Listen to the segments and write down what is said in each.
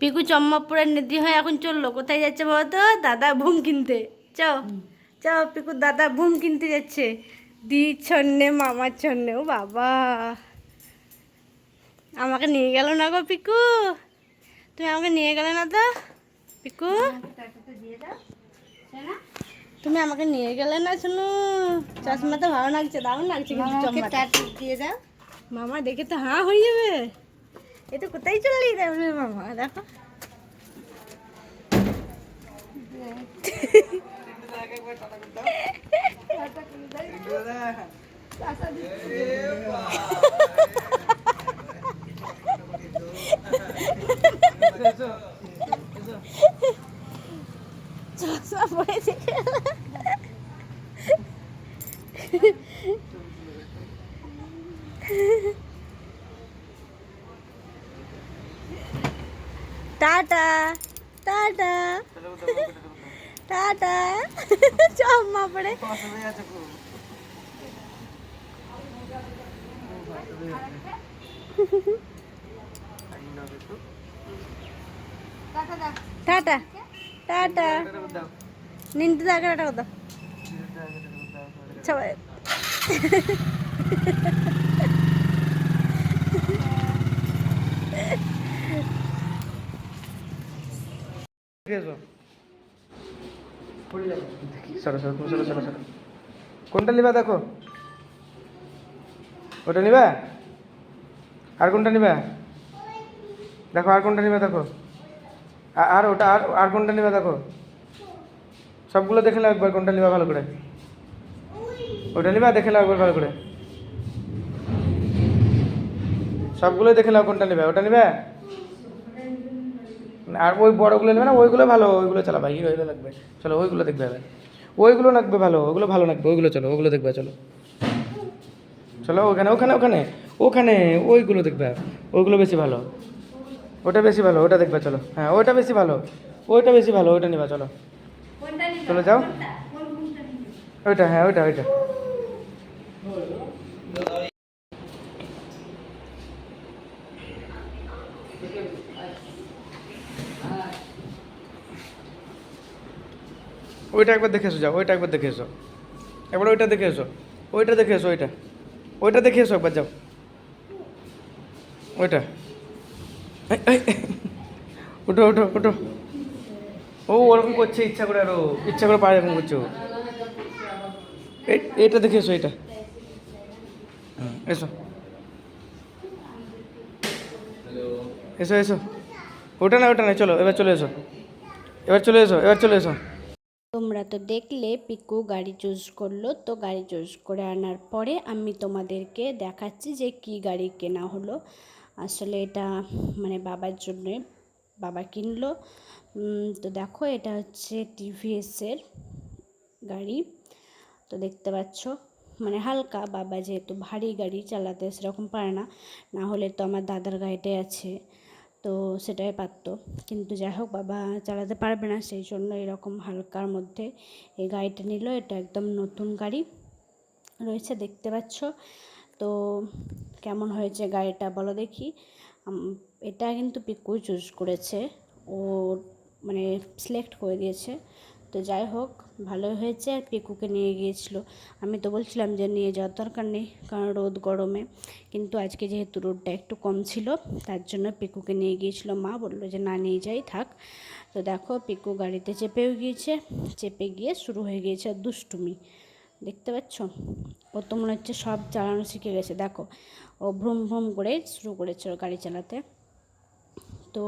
পিকু চম্মাপুরের নেদি হয়ে এখন চলল। কোথায় যাচ্ছে বাবা তো? দাদা ভুম কিনতে। চাও চাও পিকু দাদা ভুম কিনতে যাচ্ছে। দি ছন্নে মামার ছন্নে ও বাবা। আমাকে নিয়ে গেল না গো পিকু? তুমি আমাকে নিয়ে গেলে না তো পিকু? তুমি আমাকে নিয়ে গেলে না শুনু। চশমা তো ভালো লাগছে দারুণ লাগছে কিন্তু দিয়ে দাও। মামা দেখে তো হাঁ হয়ে যাবে। এ কোথায় চলে যাবে মামা দেখো চশমা টাটা টাটা টাটা। চম্মা পড়ে। Tata tata. নিন্টু দাকে টাটা কথা কোনটা নিবা দেখো? ওটা নিবা? আর কোনটা নিবা? দেখো, আর কোনটা নিবা দেখো? আর ওটা, আর আর কোনটা নিবা দেখো? সবগুলো দেখে নাও একবার কোনটা নিবা ভালো করে। ওটা নিবা, দেখে নাও একবার ভালো করে। সবগুলো দেখে নাও কোনটা নিবা। ওটা নিবা? আর ওই বড়গুলো নেবে না ওইগুলো ভালো ওইগুলো চালাবা হিরো হিরো লাগবে। চলো ওইগুলো দেখবে ভাই ওইগুলো লাগবে ভালো ওগুলো ভালো লাগবে ওইগুলো চলো ওগুলো দেখবে চলো। চলো ওখানে ওখানে ওখানে ওখানে ওইগুলো দেখবে ওইগুলো বেশি ভালো। ওটা বেশি ভালো ওটা দেখবে চলো। হ্যাঁ ওইটা বেশি ভালো ওইটা বেশি ভালো ওইটা নিবা চলো। চলো যাও। ওইটা হ্যাঁ ওইটা ওইটা। ওইটা একবার দেখে এসো, যাও, ওইটা একবার দেখে এসো। একবার ওইটা দেখে এসো, ওইটা দেখে এসো, ওইটা। ওইটা দেখে এসো একবার, যাও। ওইটা। ওঠো ওঠো ওঠো। ও, ওরকম করছে, ইচ্ছা করে আরও, ইচ্ছা করে পারে এরকম করছ এইটা দেখে এসো এটা এসো। এসো এসো। ওটা না ওটা না, চলো, এবার চলে এসো। এবার চলে এসো, এবার চলে এসো। তোমরা তো দেখলে, পিকু গাড়ি চুজ করল। তো গাড়ি চুজ করে আনার পরে আমি তোমাদেরকে দেখাচ্ছি যে কি গাড়ি কেনা হলো। আসলে এটা মানে বাবার জন্যে বাবা কিনলো। তো দেখো, এটা হচ্ছে টিভিএসের গাড়ি। তো দেখতে পাচ্ছ মানে হালকা, বাবা যেহেতু ভারী গাড়ি চালাতে সেরকম পারে না। না হলে তো আমার দাদার গাড়িটাই আছে। তো সেটাই পারত। কিন্তু যাই হোক বাবা চালাতে পারবে না, সেই জন্য এরকম হালকার মধ্যে এই গাড়িটা নিল। এটা একদম নতুন গাড়ি রয়েছে, দেখতে পাচ্ছ। তো কেমন হয়েছে গাড়িটা বলো দেখি। এটা কিন্তু পিকু চুজ করেছে। ও মানে সিলেক্ট করে দিয়েছে। তো যাই হোক, ভালোই হয়েছে আর পিকুকে নিয়ে গিয়েছিল। আমি তো বলছিলাম যে নিয়ে যাওয়ার দরকার নেই, কারণ রোদ গরমে। কিন্তু আজকে যেহেতু রোদটা একটু কম ছিল, তার জন্য পিকুকে নিয়ে গিয়েছিল। মা বলল যে, না, নিয়ে যাই, থাক। তো দেখো, পিকু গাড়িতে চেপেও গিয়েছে, চেপে গিয়ে শুরু হয়ে গিয়েছে দুষ্টুমি। দেখতে পাচ্ছ? ও তো মনে হচ্ছে সব চালানো শিখে গেছে। দেখো, ও ভ্রুম ভ্রুম করে শুরু করেছে গাড়ি চালাতে। তো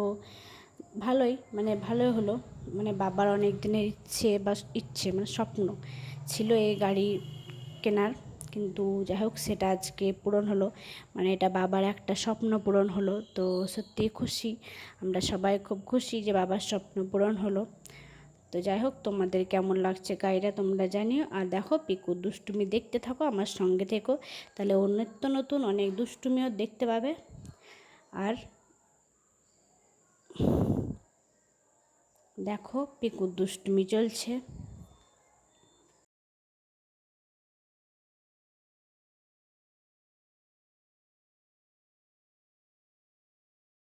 ভালোই মানে ভালোই হলো। মানে বাবার অনেক দিনের ইচ্ছে বা ইচ্ছে মানে স্বপ্ন ছিল এই গাড়ি কেনার। কিন্তু যাই হোক, সেটা আজকে পূরণ হলো। মানে এটা বাবার একটা স্বপ্ন পূরণ হলো। তো সত্যিই খুশি। আমরা সবাই খুব খুশি যে বাবার স্বপ্ন পূরণ হলো। তো যাই হোক, তোমাদের কেমন লাগছে গাড়িটা তোমরা জানিও। আর দেখো, পিকু দুষ্টুমি দেখতে থাকো, আমার সঙ্গে থেকো। তাহলে ও নিত্য নতুন, অনেক দুষ্টুমিও দেখতে পাবে। আর দেখো পিকুর দুষ্টুমি চলছে।